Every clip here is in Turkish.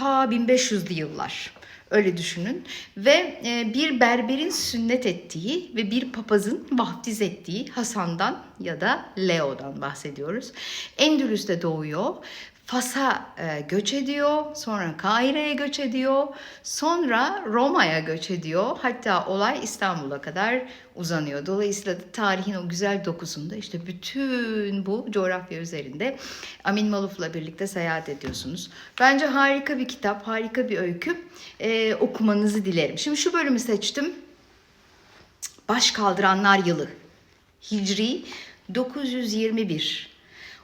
ta 1500'lü yıllar. Öyle düşünün. Ve e, bir berberin sünnet ettiği ve bir papazın vaftiz ettiği Hasan'dan ya da Leo'dan bahsediyoruz. Endülüs'te doğuyor. Fas'a e, göç ediyor, sonra Kahire'ye göç ediyor, sonra Roma'ya göç ediyor. Hatta olay İstanbul'a kadar uzanıyor. Dolayısıyla tarihin o güzel dokusunda işte bütün bu coğrafya üzerinde Amin Maluf'la birlikte seyahat ediyorsunuz. Bence harika bir kitap, harika bir öykü. E, okumanızı dilerim. Şimdi şu bölümü seçtim. Baş kaldıranlar yılı. Hicri 921.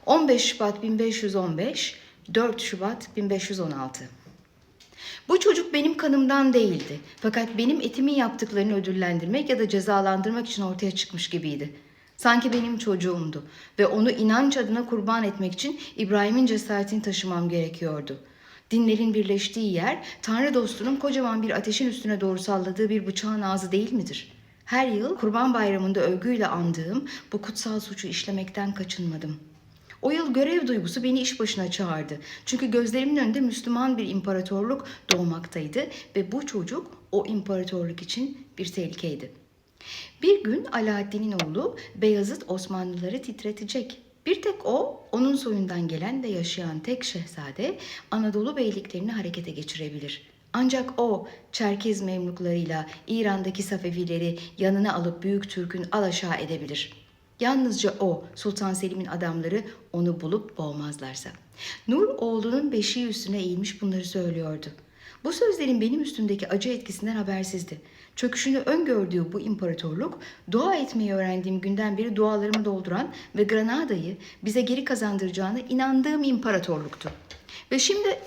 15 Şubat 1515, 4 Şubat 1516. Bu çocuk benim kanımdan değildi. Fakat benim etimin yaptıklarını ödüllendirmek ya da cezalandırmak için ortaya çıkmış gibiydi. Sanki benim çocuğumdu ve onu inanç adına kurban etmek için İbrahim'in cesaretini taşımam gerekiyordu. Dinlerin birleştiği yer Tanrı dostunun kocaman bir ateşin üstüne doğru salladığı bir bıçağın ağzı değil midir? Her yıl Kurban Bayramı'nda övgüyle andığım bu kutsal suçu işlemekten kaçınmadım. O yıl görev duygusu beni iş başına çağırdı. Çünkü gözlerimin önünde Müslüman bir imparatorluk doğmaktaydı ve bu çocuk o imparatorluk için bir tehlikeydi. Bir gün Alaaddin'in oğlu Beyazıt Osmanlıları titretecek. Bir tek o, onun soyundan gelen ve yaşayan tek şehzade Anadolu beyliklerini harekete geçirebilir. Ancak o Çerkez memluklarıyla İran'daki Safevileri yanına alıp Büyük Türk'ün alaşağı edebilir. Yalnızca o, Sultan Selim'in adamları onu bulup boğmazlarsa. Nur oğlunun beşiği üstüne eğilmiş bunları söylüyordu. Bu sözlerin benim üstümdeki acı etkisinden habersizdi. Çöküşünü öngördüğü bu imparatorluk, dua etmeyi öğrendiğim günden beri dualarımı dolduran ve Granada'yı bize geri kazandıracağına inandığım imparatorluktu. Ve şimdi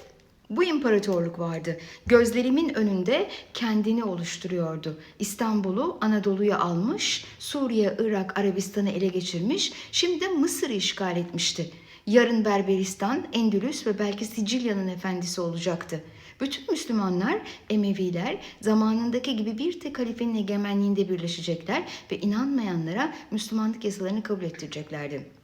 bu imparatorluk vardı. Gözlerimin önünde kendini oluşturuyordu. İstanbul'u Anadolu'ya almış, Suriye, Irak, Arabistan'ı ele geçirmiş, şimdi de Mısır'ı işgal etmişti. Yarın Berberistan, Endülüs ve belki Sicilya'nın efendisi olacaktı. Bütün Müslümanlar, Emeviler zamanındaki gibi bir tek halifenin egemenliğinde birleşecekler ve inanmayanlara Müslümanlık yasalarını kabul ettireceklerdi.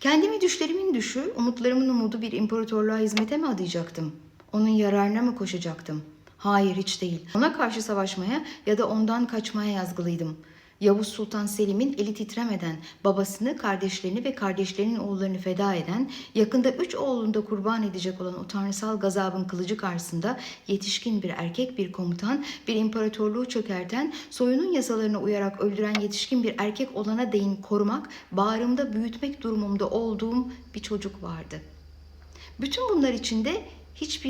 Kendimi düşlerimin düşü, umutlarımın umudu bir imparatorluğa hizmete mi adayacaktım? Onun yararına mı koşacaktım? Hayır hiç değil. Ona karşı savaşmaya ya da ondan kaçmaya yazgılıydım. Yavuz Sultan Selim'in eli titremeden babasını, kardeşlerini ve kardeşlerinin oğullarını feda eden, yakında üç oğlunu da kurban edecek olan o tanrısal gazabın kılıcı karşısında yetişkin bir erkek bir komutan, bir imparatorluğu çökerten, soyunun yasalarına uyarak öldüren yetişkin bir erkek olana değin korumak, bağrımda büyütmek durumumda olduğum bir çocuk vardı. Bütün bunlar içinde hiçbir